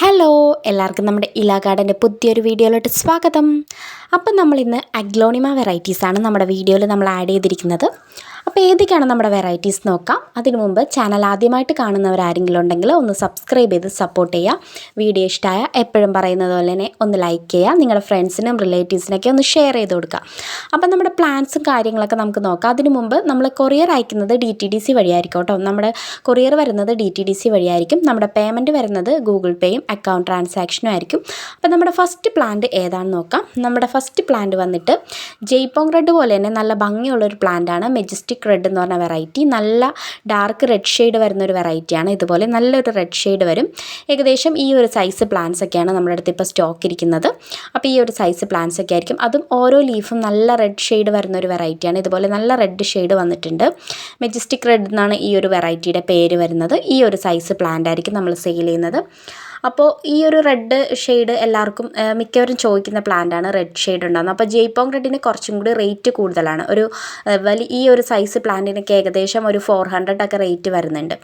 Hello എല്ലാവർക്കും നമ്മുടെ ഇലാ ഗാർഡന്റെ പുതിയൊരു വീഡിയോയിലോട്ട് സ്വാഗതം. അപ്പം നമ്മളിന്ന് അഗ്ലോണിമ വെറൈറ്റീസാണ് നമ്മുടെ വീഡിയോയിൽ നമ്മൾ ആഡ് ചെയ്തിരിക്കുന്നത്. അപ്പോൾ ഏതൊക്കെയാണ് നമ്മുടെ വെറൈറ്റീസ് നോക്കാം. അതിനു മുമ്പ് ചാനൽ ആദ്യമായിട്ട് കാണുന്നവരാരെങ്കിലും ഉണ്ടെങ്കിൽ ഒന്ന് സബ്സ്ക്രൈബ് ചെയ്ത് സപ്പോർട്ട് ചെയ്യുക. വീഡിയോ ഇഷ്ടമായ എപ്പോഴും പറയുന്നത് പോലെ തന്നെ ഒന്ന് ലൈക്ക് ചെയ്യുക. നിങ്ങളുടെ ഫ്രണ്ട്സിനും റിലേറ്റീവ്സിനൊക്കെ ഒന്ന് ഷെയർ ചെയ്ത് കൊടുക്കുക. അപ്പം നമ്മുടെ പ്ലാൻസും കാര്യങ്ങളൊക്കെ നമുക്ക് നോക്കാം. അതിനു മുമ്പ് നമ്മൾ കൊറിയർ അയക്കുന്നത് ഡി ടി ഡി സി വഴിയായിരിക്കും കേട്ടോ. നമ്മുടെ കൊറിയർ വരുന്നത് ഡി ടി ഡി സി വഴിയായിരിക്കും. നമ്മുടെ പേയ്മെന്റ് വരുന്നത് ഗൂഗിൾ പേയും അക്കൗണ്ട് ട്രാൻസാക്ഷനും ആയിരിക്കും. അപ്പം നമ്മുടെ ഫസ്റ്റ് പ്ലാന്റ് ഏതാണെന്ന് നോക്കാം. നമ്മുടെ ഫസ്റ്റ് പ്ലാന്റ് വന്നിട്ട് ജയ്പോങ് റെഡ് പോലെ തന്നെ നല്ല ഭംഗിയുള്ളൊരു പ്ലാന്റാണ് മെജസ്റ്റിക് റെഡ് എന്ന് പറഞ്ഞ വെറൈറ്റി നല്ല ഡാർക്ക് റെഡ് ഷെയ്ഡ് വരുന്ന ഒരു വെറൈറ്റിയാണ് ഇതുപോലെ നല്ലൊരു റെഡ് ഷെയ്ഡ് വരും. ഏകദേശം ഈ ഒരു സൈസ് പ്ലാന്റ്സ് ഒക്കെയാണ് നമ്മുടെ അടുത്ത് ഇപ്പോൾ സ്റ്റോക്ക് ഇരിക്കുന്നത്. അപ്പോൾ ഈ ഒരു സൈസ് പ്ലാന്റ്സ് ഒക്കെ ആയിരിക്കും. അതും ഓരോ ലീഫും നല്ല റെഡ് ഷെയ്ഡ് വരുന്ന ഒരു വെറൈറ്റിയാണ് ഇതുപോലെ നല്ല റെഡ് ഷെയ്ഡ് വന്നിട്ടുണ്ട്. മെജസ്റ്റിക് റെഡ് എന്നാണ് ഈ ഒരു വെറൈറ്റിയുടെ പേര് വരുന്നത്. ഈ ഒരു സൈസ് പ്ലാന്റ് ആയിരിക്കും നമ്മൾ സെയിൽ ചെയ്യുന്നത്. അപ്പോൾ ഈ ഒരു റെഡ് ഷെയ്ഡ് എല്ലാവർക്കും മിക്കവരും ചോദിക്കുന്ന പ്ലാന്റാണ് റെഡ് ഷെയ്ഡ് ഉണ്ടാകുന്നത് അപ്പോൾ ജയ്പോങ് റെഡിന് കുറച്ചും കൂടി റേറ്റ് കൂടുതലാണ്. ഒരു വലിയ ഈ ഒരു സൈസ് പ്ലാന്റിനൊക്കെ ഏകദേശം ഒരു ഫോർ ഹൺഡ്രഡ് ഒക്കെ റേറ്റ് വരുന്നുണ്ട്.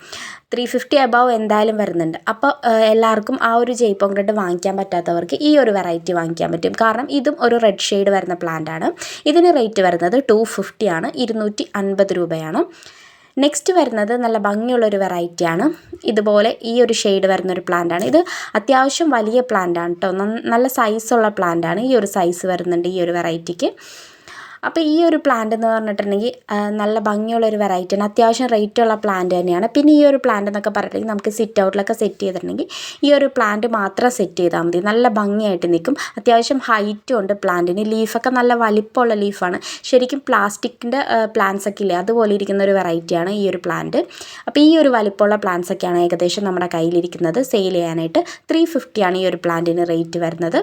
ത്രീ ഫിഫ്റ്റി അബവ് എന്തായാലും വരുന്നുണ്ട്. അപ്പോൾ എല്ലാവർക്കും ആ ഒരു ജയ്പോങ് റെഡ് വാങ്ങിക്കാൻ പറ്റാത്തവർക്ക് ഈ ഒരു വെറൈറ്റി വാങ്ങിക്കാൻ പറ്റും. കാരണം ഇതും ഒരു റെഡ് ഷെയ്ഡ് വരുന്ന പ്ലാന്റാണ് ഇതിന് റേറ്റ് വരുന്നത് ടു ഫിഫ്റ്റി ആണ്. ഇരുന്നൂറ്റി അൻപത് രൂപയാണ്. നെക്സ്റ്റ് വരുന്നത് നല്ല ഭംഗിയുള്ളൊരു വെറൈറ്റിയാണ് ഇതുപോലെ ഈ ഒരു ഷെയ്ഡ് വരുന്നൊരു പ്ലാന്റാണ് ഇത് അത്യാവശ്യം വലിയ പ്ലാന്റാണ് കേട്ടോ നല്ല സൈസുള്ള പ്ലാന്റാണ് ഈ ഒരു സൈസ് വരുന്നുണ്ട് ഈ ഒരു വെറൈറ്റിക്ക് അപ്പോൾ ഈ ഒരു പ്ലാന്റ് എന്ന് പറഞ്ഞിട്ടുണ്ടെങ്കിൽ നല്ല ഭംഗിയുള്ള ഒരു വെറൈറ്റിയാണ് അത്യാവശ്യം റേറ്റുള്ള പ്ലാന്റ് തന്നെയാണ്. പിന്നെ ഈ ഒരു പ്ലാന്റ് എന്നൊക്കെ പറഞ്ഞിട്ടുണ്ടെങ്കിൽ നമുക്ക് സിറ്റ് ഔട്ടിലൊക്കെ സെറ്റ് ചെയ്തിട്ടുണ്ടെങ്കിൽ ഈ ഒരു പ്ലാന്റ് മാത്രം സെറ്റ് ചെയ്താൽ മതി. നല്ല ഭംഗിയായിട്ട് നിൽക്കും. അത്യാവശ്യം ഹൈറ്റും ഉണ്ട് പ്ലാന്റിന് ലീഫൊക്കെ നല്ല വലിപ്പമുള്ള ലീഫാണ് ശരിക്കും പ്ലാസ്റ്റിക്കിന്റെ പ്ലാന്റ്സ് ഒക്കെ ഇല്ലേ അതുപോലെ ഇരിക്കുന്ന ഒരു വെറൈറ്റിയാണ് ഈ ഒരു പ്ലാന്റ് അപ്പോൾ ഈ ഒരു വലിപ്പമുള്ള പ്ലാന്റ്സ് ഒക്കെയാണ് ഏകദേശം നമ്മുടെ കയ്യിലിരിക്കുന്നത്. സെയിൽ ചെയ്യാനായിട്ട് ത്രീ ഫിഫ്റ്റിയാണ് ഈ ഒരു പ്ലാന്റിന് റേറ്റ് വരുന്നത്.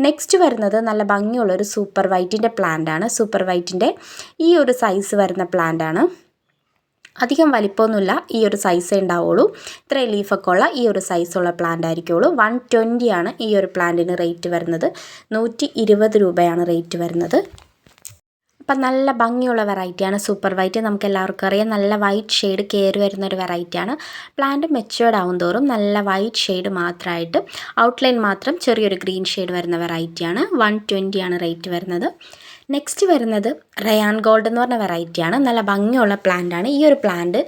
നെക്സ്റ്റ് വരുന്നത് നല്ല ഭംഗിയുള്ള ഒരു സൂപ്പർ വൈറ്റിന്റെ പ്ലാന്റ് ആണ്. സൂപ്പർ വൈറ്റിന്റെ ഈ ഒരു സൈസ് വരുന്ന പ്ലാന്റ് ആണ്. അധികം വലിപ്പമൊന്നുമില്ല. ഈ ഒരു സൈസേ ഉണ്ടാവുള്ളൂ. ഇത്രയും ലീഫൊക്കെ ഉള്ള ഈ ഒരു സൈസുള്ള പ്ലാന്റ് ആയിരിക്കുള്ളൂ. വൺ ട്വന്റിയാണ് ഈ ഒരു പ്ലാന്റിന് റേറ്റ് വരുന്നത്. നൂറ്റി ഇരുപത് രൂപയാണ് റേറ്റ് വരുന്നത്. അപ്പം നല്ല ഭംഗിയുള്ള വെറൈറ്റിയാണ്. സൂപ്പർ വൈറ്റ് നമുക്ക് എല്ലാവർക്കും അറിയാം. നല്ല വൈറ്റ് ഷെയ്ഡ് കയറി വരുന്ന ഒരു വെറൈറ്റിയാണ്. പ്ലാന്റ് മെച്ചുവേർഡ് ആവും തോറും നല്ല വൈറ്റ് ഷെയ്ഡ് മാത്രമായിട്ട് ഔട്ട്ലൈൻ മാത്രം ചെറിയൊരു ഗ്രീൻ ഷെയ്ഡ് വരുന്ന വെറൈറ്റിയാണ്. വൺ ട്വന്റിയാണ് റേറ്റ് വരുന്നത്. നെക്സ്റ്റ് വരുന്നത് റയാൻ ഗോൾഡ് എന്ന് പറഞ്ഞ വെറൈറ്റിയാണ് നല്ല ഭംഗിയുള്ള പ്ലാന്റ് ആണ്. ഈ ഒരു പ്ലാന്റ്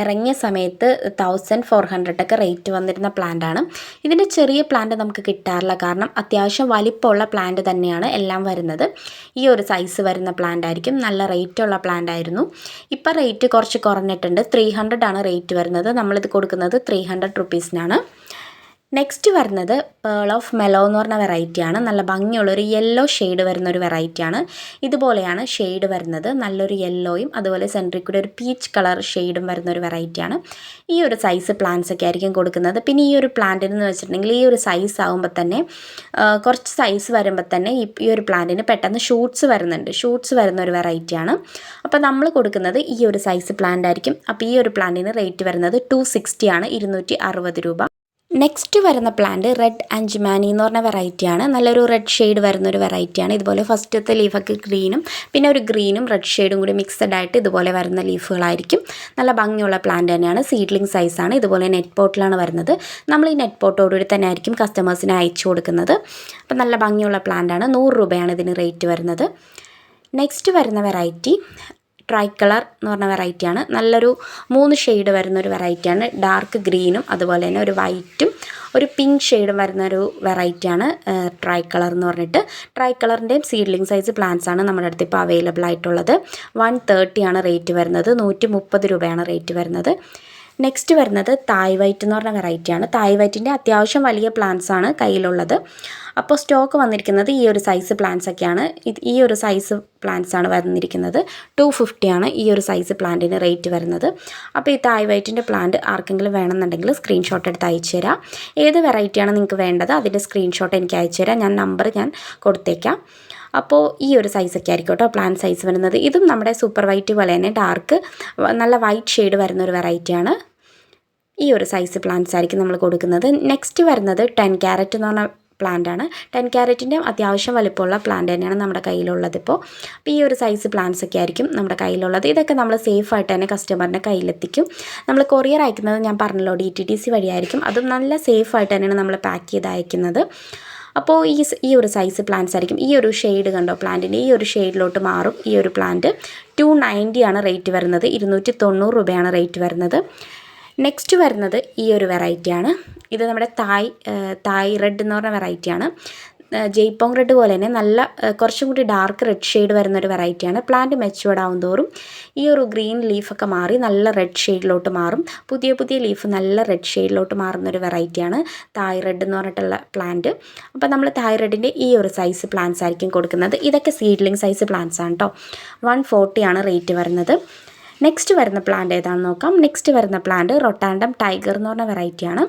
ഇറങ്ങിയ സമയത്ത് തൗസൻഡ് ഫോർ ഹൺഡ്രഡ് ഒക്കെ റേറ്റ് വന്നിരുന്ന പ്ലാന്റാണ് ഇതിന്റെ ചെറിയ പ്ലാന്റ് നമുക്ക് കിട്ടാറില്ല. കാരണം അത്യാവശ്യം വലിപ്പമുള്ള പ്ലാന്റ് തന്നെയാണ് എല്ലാം വരുന്നത്. ഈ ഒരു സൈസ് വരുന്ന പ്ലാന്റ് ആയിരിക്കും. നല്ല റേറ്റുള്ള പ്ലാന്റ് ആയിരുന്നു. ഇപ്പോൾ റേറ്റ് കുറച്ച് കുറഞ്ഞിട്ടുണ്ട്. ത്രീ ആണ് റേറ്റ് വരുന്നത്. നമ്മളിത് കൊടുക്കുന്നത് ത്രീ ഹൺഡ്രഡ് റുപ്പീസിനാണ് നെക്സ്റ്റ് വരുന്നത് പേൾ ഓഫ് മെലോ എന്ന് പറഞ്ഞ വെറൈറ്റിയാണ് നല്ല ഭംഗിയുള്ളൊരു യെല്ലോ ഷെയ്ഡ് വരുന്ന ഒരു വെറൈറ്റിയാണ് ഇതുപോലെയാണ് ഷെയ്ഡ് വരുന്നത്. നല്ലൊരു യെല്ലോയും അതുപോലെ സെൻട്രിൽ കൂടെ ഒരു പീച്ച് കളർ ഷെയ്ഡും വരുന്ന ഒരു വെറൈറ്റിയാണ് ഈ ഒരു സൈസ് പ്ലാന്റ്സ് ഒക്കെ ആയിരിക്കും കൊടുക്കുന്നത്. പിന്നെ ഈ ഒരു പ്ലാന്റിന് എന്ന് വെച്ചിട്ടുണ്ടെങ്കിൽ ഈ ഒരു സൈസ് ആകുമ്പോൾ തന്നെ കുറച്ച് സൈസ് വരുമ്പോൾ തന്നെ ഈ ഒരു പ്ലാന്റിന് പെട്ടെന്ന് ഷൂട്ട്സ് വരുന്നുണ്ട്. ഷൂട്ട്സ് വരുന്ന ഒരു വെറൈറ്റിയാണ് അപ്പോൾ നമ്മൾ കൊടുക്കുന്നത് ഈ ഒരു സൈസ് പ്ലാന്റ് ആയിരിക്കും. അപ്പോൾ ഈ ഒരു പ്ലാന്റിന് റേറ്റ് വരുന്നത് ടു ആണ്. ഇരുന്നൂറ്റി അറുപത് രൂപ. നെക്സ്റ്റ് വരുന്ന പ്ലാന്റ് റെഡ് അഞ്ച്മാനി എന്ന് പറഞ്ഞ വെറൈറ്റിയാണ് നല്ലൊരു റെഡ് ഷെയ്ഡ് വരുന്ന ഒരു വെറൈറ്റിയാണ് ഇതുപോലെ ഫസ്റ്റത്തെ ലീഫൊക്കെ ഗ്രീനും പിന്നെ ഒരു ഗ്രീനും റെഡ് ഷെയ്ഡും കൂടി മിക്സഡ് ആയിട്ട് ഇതുപോലെ വരുന്ന ലീഫുകളായിരിക്കും നല്ല ഭംഗിയുള്ള പ്ലാന്റ് തന്നെയാണ്. സീഡ്ലിംഗ് സൈസാണ് ഇതുപോലെ നെറ്റ് പോട്ടിലാണ് വരുന്നത്. നമ്മൾ ഈ നെറ്റ് പോട്ടോടുകൂടി തന്നെ ആയിരിക്കും കസ്റ്റമേഴ്സിന് അയച്ചു കൊടുക്കുന്നത്. അപ്പം നല്ല ഭംഗിയുള്ള പ്ലാന്റാണ് നൂറ് രൂപയാണ് ഇതിന് റേറ്റ് വരുന്നത്. നെക്സ്റ്റ് വരുന്ന വെറൈറ്റി ട്രൈ കളർ എന്ന് പറഞ്ഞ വെറൈറ്റിയാണ് നല്ലൊരു മൂന്ന് ഷെയ്ഡ് വരുന്ന ഒരു വെറൈറ്റിയാണ് ഡാർക്ക് ഗ്രീനും അതുപോലെ തന്നെ ഒരു വൈറ്റും ഒരു പിങ്ക് ഷെയ്ഡും വരുന്ന ഒരു വെറൈറ്റിയാണ് ട്രൈ കളർ എന്ന് പറഞ്ഞിട്ട്. ട്രൈ കളറിന്റെയും സീഡ്ലിംഗ് സൈസ് പ്ലാന്റ്സ് ആണ് നമ്മുടെ അടുത്ത് ഇപ്പോൾ അവൈലബിൾ ആയിട്ടുള്ളത്. വൺ തേർട്ടിയാണ് റേറ്റ് വരുന്നത്. നൂറ്റി മുപ്പത് രൂപയാണ് റേറ്റ് വരുന്നത്. നെക്സ്റ്റ് വരുന്നത് തായ് വൈറ്റ് എന്ന് പറഞ്ഞ വെറൈറ്റിയാണ് തായ് വൈറ്റിന്റെ അത്യാവശ്യം വലിയ പ്ലാന്റ്സ് ആണ് കയ്യിലുള്ളത്. അപ്പോൾ സ്റ്റോക്ക് വന്നിരിക്കുന്നത് ഈ ഒരു സൈസ് പ്ലാന്റ്സ് ഒക്കെയാണ്. ഈ ഒരു സൈസ് പ്ലാന്റ്സ് ആണ് വന്നിരിക്കുന്നത്. ടു ആണ് ഈ ഒരു സൈസ് പ്ലാന്റിന് റേറ്റ് വരുന്നത്. അപ്പോൾ ഈ തായ് വൈറ്റിന്റെ പ്ലാന്റ് ആർക്കെങ്കിലും വേണമെന്നുണ്ടെങ്കിൽ സ്ക്രീൻഷോട്ട് എടുത്ത് അയച്ചു തരാം. ഏത് വെറൈറ്റിയാണ് നിങ്ങൾക്ക് വേണ്ടത്? അതിന്റെ സ്ക്രീൻഷോട്ട് എനിക്ക് അയച്ചു തരാം. ഞാൻ നമ്പർ ഞാൻ കൊടുത്തേക്കാം. അപ്പോൾ ഈ ഒരു സൈസൊക്കെ ആയിരിക്കും കേട്ടോ പ്ലാൻ സൈസ് വരുന്നത്. ഇതും നമ്മുടെ സൂപ്പർ വൈറ്റ് പോലെ തന്നെ ഡാർക്ക് നല്ല വൈറ്റ് ഷെയ്ഡ് വരുന്ന ഒരു വെറൈറ്റിയാണ് ഈ ഒരു സൈസ് പ്ലാന്റ്സ് ആയിരിക്കും നമ്മൾ കൊടുക്കുന്നത്. നെക്സ്റ്റ് വരുന്നത് ടെൻ ക്യാരറ്റ് എന്ന് പറഞ്ഞ പ്ലാന്റ് ആണ്. ടെൻ ക്യാരറ്റിന്റെ അത്യാവശ്യം വലിപ്പമുള്ള പ്ലാന്റ് തന്നെയാണ് നമ്മുടെ കയ്യിലുള്ളത് ഇപ്പോൾ. അപ്പോൾ ഈ ഒരു സൈസ് പ്ലാന്റ്സ് ഒക്കെ ആയിരിക്കും നമ്മുടെ കയ്യിലുള്ളത്. ഇതൊക്കെ നമ്മൾ സേഫ് ആയിട്ട് തന്നെ കസ്റ്റമറിന്റെ കയ്യിലെത്തിക്കും. നമ്മൾ കൊറിയർ അയക്കുന്നത് ഞാൻ പറഞ്ഞല്ലോ ഡി ടി ടി സി വഴിയായിരിക്കും അതും നല്ല സേഫ് ആയിട്ട് തന്നെയാണ് നമ്മൾ പാക്ക് ചെയ്ത് അയക്കുന്നത്. അപ്പോൾ ഈ ഈ ഒരു സൈസ് പ്ലാന്റ്സ് ആയിരിക്കും. ഈ ഒരു ഷെയ്ഡ് കണ്ടോ? പ്ലാന്റിന്റെ ഈ ഒരു ഷെയ്ഡിലോട്ട് മാറും ഈ ഒരു പ്ലാന്റ് ടു ആണ് റേറ്റ് വരുന്നത്. ഇരുന്നൂറ്റി തൊണ്ണൂറ് രൂപയാണ് റേറ്റ് വരുന്നത്. നെക്സ്റ്റ് വരുന്നത് ഈ ഒരു വെറൈറ്റിയാണ് ഇത് നമ്മുടെ തായ് തായ് റെഡ് എന്ന് പറഞ്ഞ വെറൈറ്റിയാണ് ജയ്പോങ് റെഡ് പോലെ തന്നെ നല്ല കുറച്ചും കൂടി ഡാർക്ക് റെഡ് ഷെയ്ഡ് വരുന്ന ഒരു വെറൈറ്റിയാണ് പ്ലാന്റ് മെച്ചുവേർഡ് ആവും തോറും ഈ ഒരു ഗ്രീൻ ലീഫൊക്കെ മാറി നല്ല റെഡ് ഷെയ്ഡിലോട്ട് മാറും. പുതിയ പുതിയ ലീഫ് നല്ല റെഡ് ഷെയ്ഡിലോട്ട് മാറുന്ന ഒരു വെറൈറ്റിയാണ് തായ് റെഡ് എന്ന് പറഞ്ഞിട്ടുള്ള പ്ലാന്റ് അപ്പോൾ നമ്മൾ തായ് റെഡിന്റെ ഈ ഒരു സൈസ് പ്ലാന്റ്സ് ആയിരിക്കും കൊടുക്കുന്നത്. ഇതൊക്കെ സീഡ്ലിംഗ് സൈസ് പ്ലാന്റ്സ് ആണ് കേട്ടോ വൺ ഫോർട്ടിയാണ് റേറ്റ് വരുന്നത്. നെക്സ്റ്റ് വരുന്ന പ്ലാന്റ് ഏതാണെന്ന് നോക്കാം. നെക്സ്റ്റ് വരുന്ന പ്ലാന്റ് റൊട്ടാൻഡം ടൈഗർ എന്ന് പറഞ്ഞ വെറൈറ്റിയാണ്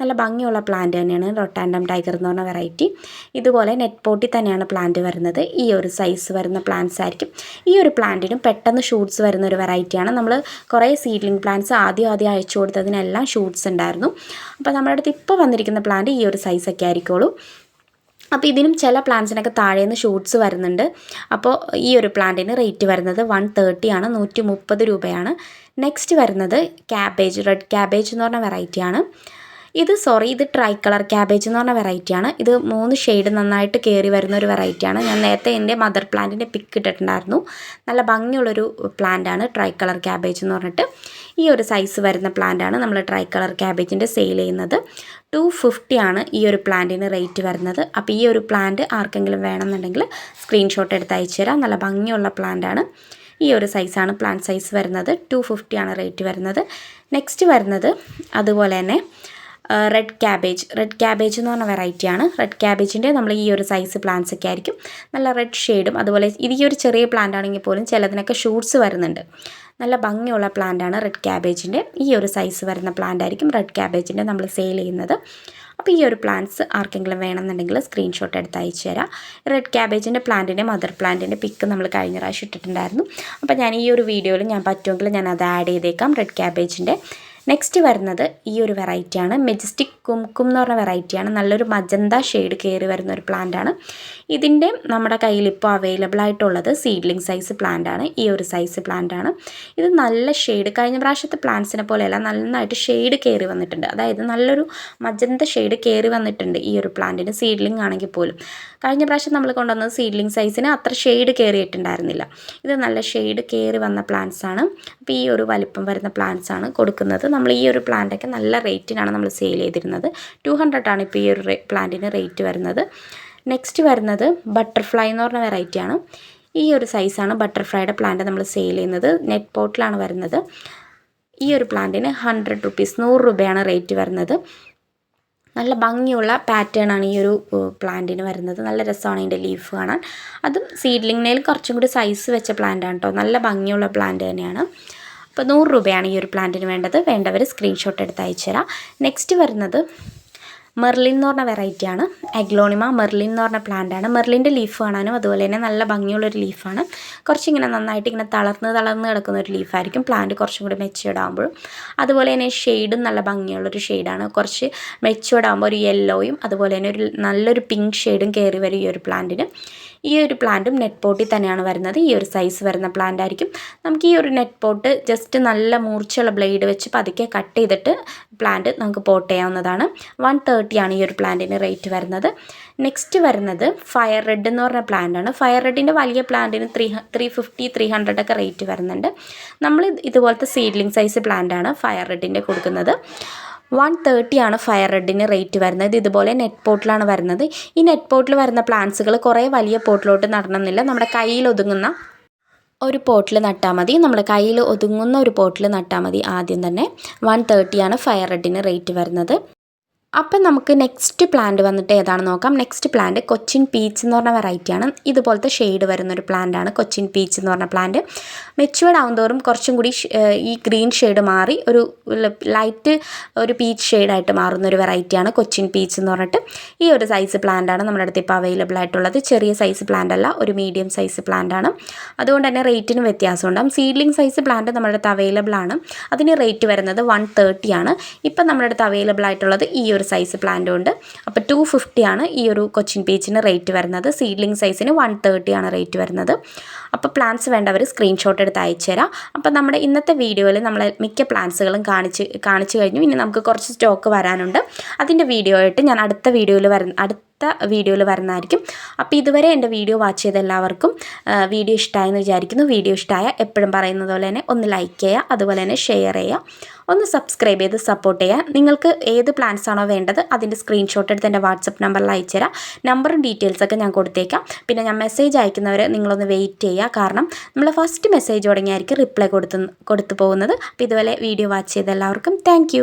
നല്ല ഭംഗിയുള്ള പ്ലാന്റ് തന്നെയാണ് റൊട്ടാൻഡം ടൈഗർ എന്ന് പറഞ്ഞ വെറൈറ്റി ഇതുപോലെ നെറ്റ് പോട്ടിൽ തന്നെയാണ് പ്ലാന്റ് വരുന്നത്. ഈ ഒരു സൈസ് വരുന്ന പ്ലാന്റ്സ് ആയിരിക്കും. ഈ ഒരു പ്ലാന്റിനും പെട്ടെന്ന് ഷൂട്ട്സ് വരുന്ന ഒരു വെറൈറ്റിയാണ് നമ്മൾ കുറേ സീഡ്ലിംഗ് പ്ലാന്റ്സ് ആദ്യം ആദ്യം അയച്ചു കൊടുത്തതിനെല്ലാം ഷൂട്ട്സ് ഉണ്ടായിരുന്നു. അപ്പോൾ നമ്മുടെ അടുത്ത് ഇപ്പോൾ വന്നിരിക്കുന്ന പ്ലാന്റ് ഈ ഒരു സൈസൊക്കെ ആയിരിക്കുള്ളൂ. അപ്പോൾ ഇതിനും ചില പ്ലാന്റ്സിനൊക്കെ താഴെ നിന്ന് ഷൂട്ട്സ് വരുന്നുണ്ട്. അപ്പോൾ ഈ ഒരു പ്ലാന്റിന് റേറ്റ് വരുന്നത് വൺ തേർട്ടി ആണ് നൂറ്റി മുപ്പത് രൂപയാണ്. നെക്സ്റ്റ് വരുന്നത് ക്യാബേജ് റെഡ് ക്യാബേജ് എന്ന് പറഞ്ഞ വെറൈറ്റിയാണ് ഇത് സോറി ഇത് ട്രൈ കളർ ക്യാബേജ് എന്ന് പറഞ്ഞ വെറൈറ്റിയാണ് ഇത് മൂന്ന് ഷെയ്ഡ് നന്നായിട്ട് കയറി വരുന്ന ഒരു വെറൈറ്റിയാണ് ഞാൻ നേരത്തെ എന്റെ മദർ പ്ലാന്റിന്റെ പിക്ക് ഇട്ടിട്ടുണ്ടായിരുന്നു. നല്ല ഭംഗിയുള്ളൊരു പ്ലാന്റാണ് ട്രൈ കളർ ക്യാബേജ് എന്ന് പറഞ്ഞിട്ട്. ഈ ഒരു സൈസ് വരുന്ന പ്ലാന്റാണ് നമ്മൾ ട്രൈ കളർ ക്യാബേജിന്റെ സെയിൽ ചെയ്യുന്നത്. ടു ഫിഫ്റ്റി ആണ് ഈ ഒരു പ്ലാന്റിന് റേറ്റ് വരുന്നത്. അപ്പോൾ ഈ ഒരു പ്ലാന്റ് ആർക്കെങ്കിലും വേണമെന്നുണ്ടെങ്കിൽ സ്ക്രീൻഷോട്ട് എടുത്ത് അയച്ചു തരാം. നല്ല ഭംഗിയുള്ള പ്ലാന്റാണ് ഈ ഒരു സൈസാണ് പ്ലാന്റ് സൈസ് വരുന്നത്. ടു ഫിഫ്റ്റി ആണ് റേറ്റ് വരുന്നത്. നെക്സ്റ്റ് വരുന്നത് അതുപോലെ തന്നെ റെഡ് ക്യാബേജ് റെഡ് ക്യാബേജ് എന്ന് പറഞ്ഞ വെറൈറ്റിയാണ് റെഡ് ക്യാബേജിന്റെ നമ്മൾ ഈ ഒരു സൈസ് പ്ലാന്റ്സ് ഒക്കെ ആയിരിക്കും. നല്ല റെഡ് ഷെയ്ഡും അതുപോലെ ഇത് ഈ ഒരു ചെറിയ പ്ലാന്റ് ആണെങ്കിൽ പോലും ചിലതിനൊക്കെ ഷൂട്ട്സ് വരുന്നുണ്ട്. നല്ല ഭംഗിയുള്ള പ്ലാന്റ് ആണ് റെഡ് ക്യാബേജിന്റെ ഈ ഒരു സൈസ് വരുന്ന പ്ലാന്റ് ആയിരിക്കും റെഡ് ക്യാബേജിന്റെ നമ്മൾ സെയിൽ ചെയ്യുന്നത്. അപ്പോൾ ഈ ഒരു പ്ലാന്റ്സ് ആർക്കെങ്കിലും വേണമെന്നുണ്ടെങ്കിൽ സ്ക്രീൻഷോട്ട് എടുത്ത് അയച്ചു തരാം. റെഡ് ക്യാബേജിന്റെ പ്ലാന്റിന്റെ മദർ പ്ലാന്റിന്റെ പിക്ക് നമ്മൾ കഴിഞ്ഞ പ്രാവശ്യം ഇട്ടിട്ടുണ്ടായിരുന്നു. അപ്പോൾ ഞാൻ ഈ ഒരു വീഡിയോയിൽ ഞാൻ പറ്റുമെങ്കിൽ ഞാൻ അത് ആഡ് ചെയ്തേക്കാം. റെഡ് ക്യാബേജിന്റെ നെക്സ്റ്റ് വരുന്നത് ഈ ഒരു വെറൈറ്റിയാണ് മെജസ്റ്റിക് കുംകും എന്ന് പറഞ്ഞ വെറൈറ്റിയാണ് നല്ലൊരു മജന്ത ഷെയ്ഡ് കയറി വരുന്ന ഒരു പ്ലാന്റ് ആണ്. ഇതിന്റെ നമ്മുടെ കയ്യിൽ ഇപ്പോൾ അവൈലബിൾ ആയിട്ടുള്ളത് സീഡ്ലിംഗ് സൈസ് പ്ലാന്റ് ആണ്. ഈ ഒരു സൈസ് പ്ലാന്റ് ആണ്. ഇത് നല്ല ഷെയ്ഡ് കഴിഞ്ഞ പ്രാവശ്യത്തെ പ്ലാന്റ്സിനെ പോലെയല്ല നന്നായിട്ട് ഷെയ്ഡ് കയറി വന്നിട്ടുണ്ട്. അതായത് നല്ലൊരു മജന്ത ഷെയ്ഡ് കയറി വന്നിട്ടുണ്ട് ഈ ഒരു പ്ലാന്റിന് സീഡ്ലിംഗ് ആണെങ്കിൽ പോലും. കഴിഞ്ഞ പ്രാവശ്യം നമ്മൾ കൊണ്ടുവന്നത് സീഡ്ലിംഗ് സൈസിന് അത്ര ഷെയ്ഡ് കയറിയിട്ടുണ്ടായിരുന്നില്ല ഇത് നല്ല ഷെയ്ഡ് കയറി വന്ന പ്ലാന്റ്സ് ആണ്. അപ്പോൾ ഈ ഒരു വലിപ്പം വരുന്ന പ്ലാന്റ്സ് ആണ് കൊടുക്കുന്നത്. നമ്മൾ ഈ ഒരു പ്ലാന്റൊക്കെ നല്ല റേറ്റിനാണ് നമ്മൾ സെയിൽ ചെയ്തിരുന്നത്. ടു ഹൺഡ്രഡ് ആണ് ഇപ്പോൾ ഈ ഒരു പ്ലാന്റിന് റേറ്റ് വരുന്നത്. നെക്സ്റ്റ് വരുന്നത് ബട്ടർഫ്ലൈ എന്ന് പറഞ്ഞ വെറൈറ്റിയാണ് ഈ ഒരു സൈസാണ് ബട്ടർഫ്ലൈയുടെ പ്ലാന്റ് നമ്മൾ സെയിൽ ചെയ്യുന്നത്. നെറ്റ് പോട്ടിലാണ് വരുന്നത്. ഈ ഒരു പ്ലാന്റിന് ഹൺഡ്രഡ് റുപ്പീസ് നൂറ് രൂപയാണ് റേറ്റ് വരുന്നത്. നല്ല ഭംഗിയുള്ള പാറ്റേൺ ആണ് ഈ ഒരു പ്ലാന്റിന് വരുന്നത്. നല്ല രസമാണ് ഇതിന്റെ ലീഫ് കാണാൻ. അതും സീഡ്ലിങ്ങിനേൽ കുറച്ചും കൂടി സൈസ് വെച്ച പ്ലാന്റ് ആണ് കേട്ടോ നല്ല ഭംഗിയുള്ള പ്ലാന്റ് തന്നെയാണ്. അപ്പോൾ നൂറ് രൂപയാണ് ഈ ഒരു പ്ലാന്റിന് വേണ്ടത്. വേണ്ടവർ സ്ക്രീൻഷോട്ട് എടുത്ത് അയച്ചു തരാം. നെക്സ്റ്റ് വരുന്നത് മെർലിൻ എന്ന് പറഞ്ഞ വെറൈറ്റിയാണ് അഗ്ലോണിമ മെർലിൻ എന്ന് പറഞ്ഞ പ്ലാന്റ് ആണ്. മെർലിന്റെ ലീഫ് കാണാനും അതുപോലെ തന്നെ നല്ല ഭംഗിയുള്ളൊരു ലീഫാണ് കുറച്ചിങ്ങനെ നന്നായിട്ട് ഇങ്ങനെ തളർന്ന് തളർന്ന് കിടക്കുന്ന ഒരു ലീഫായിരിക്കും പ്ലാന്റ് കുറച്ചും കൂടി മെച്ചുവേർഡ് ആകുമ്പോഴും അതുപോലെ തന്നെ ഷെയ്ഡും നല്ല ഭംഗിയുള്ളൊരു ഷെയ്ഡാണ് കുറച്ച് മെച്ചുവേർഡ് ആകുമ്പോൾ ഒരു യെല്ലോയും അതുപോലെ തന്നെ ഒരു നല്ലൊരു പിങ്ക് ഷെയ്ഡും കയറി വരും ഈ ഒരു പ്ലാന്റിന് ഈ ഒരു പ്ലാന്റും നെറ്റ് പോട്ടിൽ തന്നെയാണ് വരുന്നത്. ഈ ഒരു സൈസ് വരുന്ന പ്ലാന്റ് ആയിരിക്കും. നമുക്ക് ഈ ഒരു നെറ്റ് പോട്ട് ജസ്റ്റ് നല്ല മൂർച്ചയുള്ള ബ്ലേഡ് വെച്ച് പതുക്കെ കട്ട് ചെയ്തിട്ട് പ്ലാന്റ് നമുക്ക് പോട്ട് ചെയ്യാവുന്നതാണ്. വൺ തേർട്ടിയാണ് ഈ ഒരു പ്ലാന്റിന് റേറ്റ് വരുന്നത്. നെക്സ്റ്റ് വരുന്നത് ഫയർ റെഡ് എന്ന് പറഞ്ഞ പ്ലാന്റാണ് ഫയർ റെഡിന്റെ വലിയ പ്ലാന്റിന് three three fifty three hundred ഒക്കെ റേറ്റ് വരുന്നുണ്ട്. നമ്മൾ ഇതുപോലത്തെ സീഡ്ലിംഗ് സൈസ് പ്ലാന്റ് ആണ് ഫയർ റെഡിന്റെ കൊടുക്കുന്നത്. വൺ തേർട്ടിയാണ് ഫയർ റെഡിന് റേറ്റ് വരുന്നത്. ഇതുപോലെ നെറ്റ് പോട്ടിലാണ് വരുന്നത്. ഈ നെറ്റ് പോട്ടിൽ വരുന്ന പ്ലാന്റ്സുകൾ കുറേ വലിയ പോട്ടിലോട്ട് നടണമെന്നില്ല. നമ്മുടെ കയ്യിൽ ഒതുങ്ങുന്ന ഒരു പോട്ടിൽ നട്ടാൽ മതി. നമ്മുടെ കയ്യിൽ ഒതുങ്ങുന്ന ഒരു പോട്ടിൽ നട്ടാൽ മതി ആദ്യം തന്നെ. വൺ തേർട്ടിയാണ് ഫയർ റെഡിന് റേറ്റ് വരുന്നത്. അപ്പം നമുക്ക് നെക്സ്റ്റ് പ്ലാന്റ് വന്നിട്ട് ഏതാണെന്ന് നോക്കാം? നെക്സ്റ്റ് പ്ലാന്റ് കൊച്ചിൻ പീച്ച് എന്ന് പറഞ്ഞ വെറൈറ്റിയാണ് ഇതുപോലത്തെ ഷെയ്ഡ് വരുന്ന ഒരു പ്ലാന്റ് ആണ് കൊച്ചിൻ പീച്ച് എന്ന് പറഞ്ഞ പ്ലാന്റ് മെച്ചുവേർഡ് ആകുന്തോറും കുറച്ചും കൂടി ഈ ഗ്രീൻ ഷെയ്ഡ് മാറി ഒരു ലൈറ്റ് ഒരു പീച്ച് ഷെയ്ഡായിട്ട് മാറുന്ന ഒരു വെറൈറ്റിയാണ് കൊച്ചിൻ പീച്ച് എന്ന് പറഞ്ഞിട്ട്. ഈ ഒരു സൈസ് പ്ലാന്റാണ് നമ്മുടെ അടുത്ത് ഇപ്പോൾ അവൈലബിൾ ആയിട്ടുള്ളത്. ചെറിയ സൈസ് പ്ലാന്റ് അല്ല ഒരു മീഡിയം സൈസ് പ്ലാന്റ് ആണ്. അതുകൊണ്ട് തന്നെ റേറ്റിന് വ്യത്യാസം ഉണ്ടാകും സീഡ്ലിംഗ് സൈസ് പ്ലാന്റ് നമ്മുടെ അടുത്ത് അവൈലബിൾ ആണ്. അതിന് റേറ്റ് വരുന്നത് വൺ തേർട്ടി ആണ്. ഇപ്പം നമ്മുടെ അടുത്ത് അവൈലബിൾ ആയിട്ടുള്ളത് ഈ ഒരു സൈസ് പ്ലാന്റും ഉണ്ട്. അപ്പോൾ ടു ആണ് ഈ ഒരു കൊച്ചിൻ പീച്ചിന് റേറ്റ് വരുന്നത്. സീഡ്ലിംഗ് സൈസിന് വൺ ആണ് റേറ്റ് വരുന്നത്. അപ്പോൾ പ്ലാന്റ്സ് വേണ്ടവർ സ്ക്രീൻഷോട്ട് എടുത്ത് അയച്ചു തരാം. അപ്പോൾ നമ്മുടെ ഇന്നത്തെ വീഡിയോയിൽ നമ്മൾ മിക്ക പ്ലാന്റ്സുകളും കാണിച്ച് കാണിച്ചു കഴിഞ്ഞു. ഇനി നമുക്ക് കുറച്ച് സ്റ്റോക്ക് വരാനുണ്ട്. അതിന്റെ വീഡിയോ ആയിട്ട് ഞാൻ അടുത്ത വീഡിയോയിൽ വരുന്ന അടുത്ത വീഡിയോയിൽ വരുന്നതായിരിക്കും. അപ്പോൾ ഇതുവരെ എന്റെ വീഡിയോ വാച്ച് ചെയ്ത എല്ലാവർക്കും വീഡിയോ ഇഷ്ടമായെന്ന് വിചാരിക്കുന്നു. വീഡിയോ ഇഷ്ടമായ എപ്പോഴും പറയുന്നത് പോലെ തന്നെ ഒന്ന് ലൈക്ക് ചെയ്യുക അതുപോലെ തന്നെ ഷെയർ ചെയ്യുക. ഒന്ന് സബ്സ്ക്രൈബ് ചെയ്ത് സപ്പോർട്ട് ചെയ്യുക. നിങ്ങൾക്ക് ഏത് പ്ലാൻസ് ആണോ വേണ്ടത് അതിന്റെ സ്ക്രീൻഷോട്ട് എടുത്ത് എന്റെ വാട്സപ്പ് നമ്പറിൽ അയച്ചുതരാം നമ്പറും ഡീറ്റെയിൽസൊക്കെ ഞാൻ കൊടുത്തേക്കാം. പിന്നെ ഞാൻ മെസ്സേജ് അയക്കുന്നവരെ നിങ്ങളൊന്ന് വെയിറ്റ് ചെയ്യുക. കാരണം നമ്മൾ ഫസ്റ്റ് മെസ്സേജ് തുടങ്ങിയായിരിക്കും റിപ്ലൈ കൊടുത്ത് കൊടുത്തു പോകുന്നത്. അപ്പോൾ ഇതുപോലെ വീഡിയോ വാച്ച് ചെയ്ത എല്ലാവർക്കും താങ്ക്